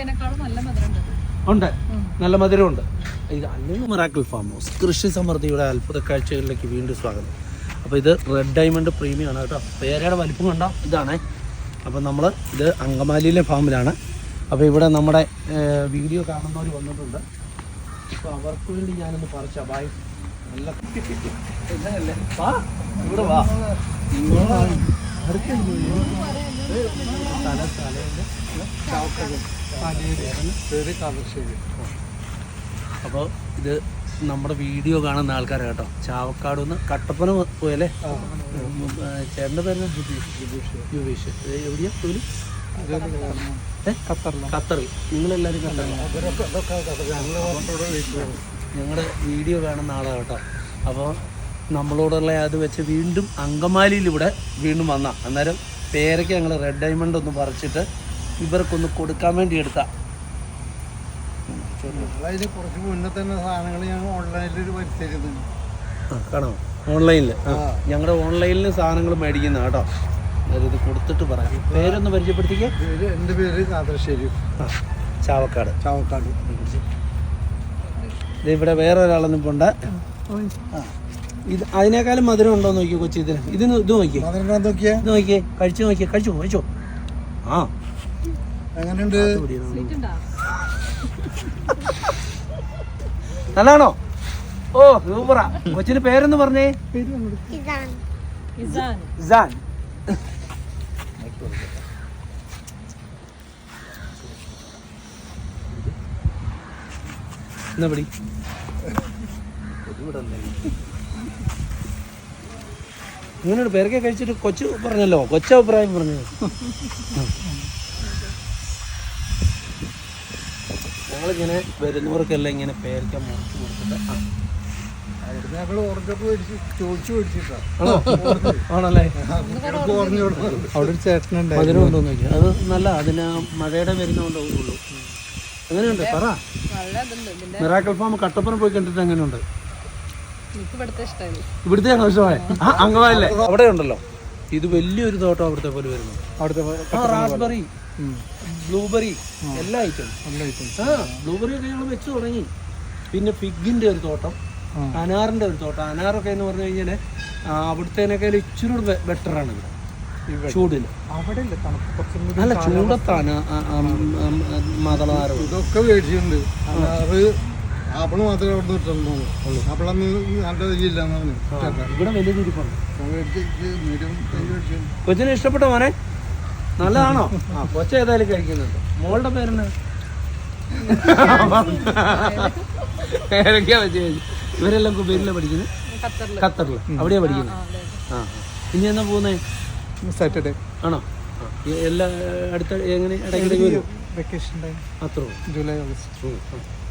കഴിച്ചതിനേക്കാളും നല്ല മധുരം ഉണ്ട്. നല്ല മധുരമുണ്ട്. ഇത് അല്ലെങ്കിൽ മിറാക്കിൾ ഫാം ഹൗസ്. കൃഷി സമൃദ്ധിയുടെ അത്ഭുത കാഴ്ചകളിലേക്ക് വീണ്ടും സ്വാഗതം. അപ്പോൾ ഇത് റെഡ് ഡയമണ്ട് പ്രീമിയം ആണ് കേട്ടോ പേരയുടെ വലിപ്പം കണ്ട ഇതാണേ. അപ്പോൾ നമ്മൾ ഇത് അങ്കമാലിയിലെ ഫാമിലാണ്. അപ്പോൾ ഇവിടെ നമ്മുടെ വീഡിയോ കാണുന്നവർ വന്നിട്ടുണ്ട്. അപ്പോൾ അവർക്ക് വേണ്ടി ഞാനൊന്ന് പറിച്ച. ബായ്. നല്ല ഇവിടെ വാ. ഇങ്ങോട്ട് വാ. അപ്പോൾ ഇത് നമ്മുടെ വീഡിയോ കാണുന്ന ആൾക്കാരെ കേട്ടോ. ചാവക്കാട് നിന്ന് കട്ടപ്പന പോയല്ലേ? ചേട്ടന്റെ പേര്? യുവീഷ്. എവിടെയാ ജോലി? ഖത്തറിൽ. നിങ്ങളെല്ലാവരും ഞങ്ങളുടെ വീഡിയോ കാണുന്ന ആളാണ് കേട്ടോ. അപ്പോൾ നമ്മളോടുള്ള അത് വെച്ച് വീണ്ടും അങ്കമാലിയിൽ വീണ്ടും വന്ന. അന്നേരം പേരയ്ക്ക് ഞങ്ങൾ റെഡ് ഡയമണ്ട് ഒന്ന് പറിച്ചിട്ട് ഇവർക്കൊന്ന് കൊടുക്കാൻ വേണ്ടി എടുത്ത അതിന് കുറച്ച് മുന്നേ തന്നെ സാധനങ്ങൾ ഞാൻ ഓൺലൈനിൽ ഞങ്ങളുടെ ഓൺലൈനിൽ സാധനങ്ങൾ മേടിക്കുന്ന കേട്ടോ. അതായത് ഇത് കൊടുത്തിട്ട് പറയാം. പേരൊന്ന് പരിചയപ്പെടുത്തിക്കേ. പേര് എന്റെ പേര് കാതശ്ശേരി ആ ചാവക്കാട്. ചാവക്കാട്. ഇവിടെ വേറെ ഒരാളൊന്നും പോണ്ട ആ. ഇത് അതിനേക്കാളും മധുരം ഉണ്ടോ നോക്കിയോ കൊച്ചി ഇതിന്? ഇത് ഇത് നോക്കിയേ. ഇത് നോക്കിയേ. കഴിച്ചു നോക്കിയേ. കഴിച്ചു കഴിച്ചോ. ആ. എങ്ങനെയുണ്ട്? നല്ലതാണോ? ഓ സൂപ്പറാ. കൊച്ചിന് പേരെന്ന് പറഞ്ഞേ? ഇസാൻ. എന്നാ പിടി. ഇങ്ങനെയൊരു പേരൊക്കെ കഴിച്ചിട്ട് കൊച്ചു പറഞ്ഞല്ലോ കൊച്ചു അഭിപ്രായം പറഞ്ഞു. ഞങ്ങളിങ്ങനെ വരുന്നവർക്കെല്ലാം ഇങ്ങനെ പേരൊക്കെ മുറിച്ച് കൊടുത്തിട്ട് ആണല്ലേ? അവിടെ ഒരു ചേട്ടനുണ്ട് മധുരം ഉണ്ടോന്ന് നോക്കി അത് നല്ല അതിന് മഴയുടെ വരുന്നതുകൊണ്ടേ ഉള്ളൂ. എങ്ങനെയുണ്ട് പറ. മിറാക്കൽ ഫാം കട്ടപ്പന പോയി കണ്ടിട്ട് എങ്ങനെയുണ്ട് ഇവിടുത്തെ ഇഷ്ടമായ അംഗമാലല്ലേ അവിടെ ഉണ്ടല്ലോ ഇത് വലിയൊരു തോട്ടം അവിടുത്തെ പോലെ വരുന്നു. അവിടുത്തെ ആ റാസ്ബെറി. ബ്ലൂബെറി. എല്ലാ ഐറ്റം നല്ല ഐറ്റം ആ ബ്ലൂബെറി ഒക്കെ ഞങ്ങൾ വെച്ച് തുടങ്ങി. പിന്നെ ഫിഗിന്റെ ഒരു തോട്ടം. അനാറിന്റെ ഒരു തോട്ടം. അനാറൊക്കെ എന്ന് പറഞ്ഞു കഴിഞ്ഞാൽ അവിടുത്തേനൊക്കെ ഇച്ചിരി കൂടെ ബെറ്ററാണ് ഇവിടെ. ചൂടിൽ അവിടെ അല്ല തണുപ്പ് കുറച്ചും കൂടി നല്ല ചൂടത്താണ് മതളാരം ഇതൊക്കെ മേടിച്ചിട്ടുണ്ട്. ആപ്പിൾ മാത്രമേ അവിടെ കിട്ടുന്നുള്ളൂ. ആപ്പിളന്ന് നല്ല ഇല്ലാന്ന് പറഞ്ഞു. ഇവിടെ വലിയ കൊച്ചിന് ഇഷ്ടപ്പെട്ട മോനെ? നല്ലതാണോ? ആ കൊച്ച ഏതായാലും കഴിക്കുന്നുണ്ട്. മോളുടെ പേരെന്നാ പേരൊക്കെയാ വെച്ച് കഴിഞ്ഞു ഇവരെല്ലാം കുബേരിലാണ് പഠിക്കുന്നത് ഖത്തറിൽ അവിടെയാണ് അവിടെയാ പഠിക്കുന്നത് ആ. ഇനി എന്നാ പോകുന്നേ? സാറ്റർഡേ ആണോ? എല്ലാ അടുത്ത എങ്ങനെ ഇടയ്ക്കിടയ്ക്ക് വരും? വെക്കേഷൻ ടൈം അത്രോ ജൂലൈ ഓഗസ്റ്റ്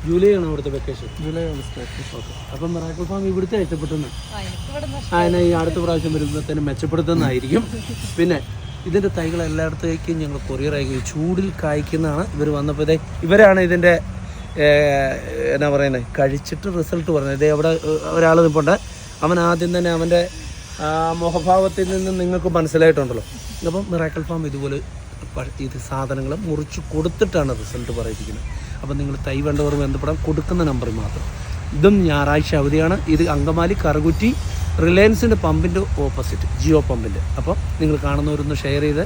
ജൂലൈ ആണ് അവിടുത്തെ വെക്കേഷൻ ജൂലൈ ഓഗസ്റ്റ് ഓക്കെ. അപ്പം മെറാക്കിൾ ഫാം ഇവിടുത്തെ ഇവിടെ അതിനെ ഈ അടുത്ത പ്രാവശ്യം വരുമ്പോഴത്തേനും മെച്ചപ്പെടുത്തുന്നതായിരിക്കും. പിന്നെ ഇതിന്റെ തൈകൾ എല്ലായിടത്തേക്കും ഞങ്ങൾ കൊറിയർ അയക്കും ചൂടിൽ കായ്ക്കുന്നതാണ് ഇവർ വന്നപ്പോഴേ ഇവരാണ് ഇതിന്റെ എന്നാ പറയുന്നത് കഴിച്ചിട്ട് റിസൾട്ട് പറഞ്ഞത്. ഇത് എവിടെ ഒരാൾ നിൽപ്പുണ്ട് അവൻ ആദ്യം തന്നെ അവന്റെ മുഖഭാവത്തിൽ നിന്ന് നിങ്ങൾക്ക് മനസ്സിലായിട്ടുണ്ടല്ലോ. അപ്പം മിറാക്കൽ ഫാം ഇതുപോലെ ഇത് സാധനങ്ങൾ മുറിച്ച് കൊടുത്തിട്ടാണ് റിസൾട്ട് പറയിപ്പിക്കുന്നത്. അപ്പം നിങ്ങൾ തൈ വേണ്ടവർ ബന്ധപ്പെടാൻ കൊടുക്കുന്ന നമ്പർ മാത്രം. ഇതും ഞായറാഴ്ച അവധിയാണ്. ഇത് അങ്കമാലി കറുകുറ്റി റിലയൻസിന്റെ പമ്പിന്റെ ഓപ്പോസിറ്റ് ജിയോ പമ്പിന്റെ അപ്പോൾ നിങ്ങൾ കാണുന്നവരൊന്ന് ഷെയർ ചെയ്ത്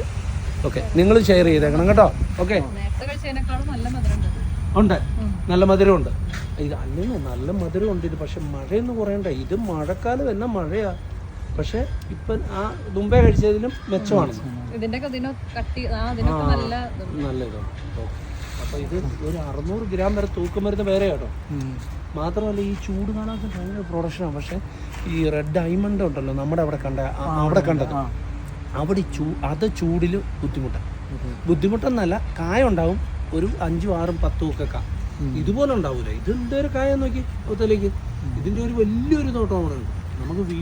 ഓക്കെ നിങ്ങൾ ഷെയർ ചെയ്തേക്കണം കേട്ടോ. ഓക്കെ. ഉണ്ട്. നല്ല മധുരമുണ്ട്. ഇത് അല്ലെങ്കിൽ നല്ല മധുരമുണ്ട് ഇത്. പക്ഷെ മഴയൊന്നും കുറയണ്ട. ഇത് മഴക്കാലം തന്നെ മഴയാ. പക്ഷെ ഇപ്പം ആ മുമ്പേ കഴിച്ചതിലും മെച്ചമാണ്. ഇതിന്റെ അപ്പൊ കട്ടി ആ ഇതിനൊക്കെ നല്ല ഇതുണ്ട്. നല്ല അപ്പോൾ ഇത് ഒരു അറുന്നൂറ് ഗ്രാം വരെ തൂക്കം വരുന്ന വേറെ കേട്ടോ. മാത്രമല്ല ഈ ചൂട് കാണാത്ത ഭയങ്കര പ്രൊഡക്ഷനാണ് പക്ഷെ ഈ റെഡ് ഡയമണ്ട് ഉണ്ടല്ലോ നമ്മുടെ അവിടെ കണ്ട ആ- അവിടെ കണ്ടത്. അവിടെ ചൂ അത് ചൂടിൽ ബുദ്ധിമുട്ടാണ് ബുദ്ധിമുട്ടെന്നല്ല കായ ഉണ്ടാവും ഒരു അഞ്ചും ആറും പത്തും ഒക്കെ കാ. ഇതുപോലെ ഉണ്ടാവൂല. ഇത് എന്തൊരു കായ നോക്കി ഒത്തലേക്ക്. ഇതിന്റെ ഒരു വലിയൊരു തോട്ടം അവിടെ ഉണ്ട് നമുക്ക് വീ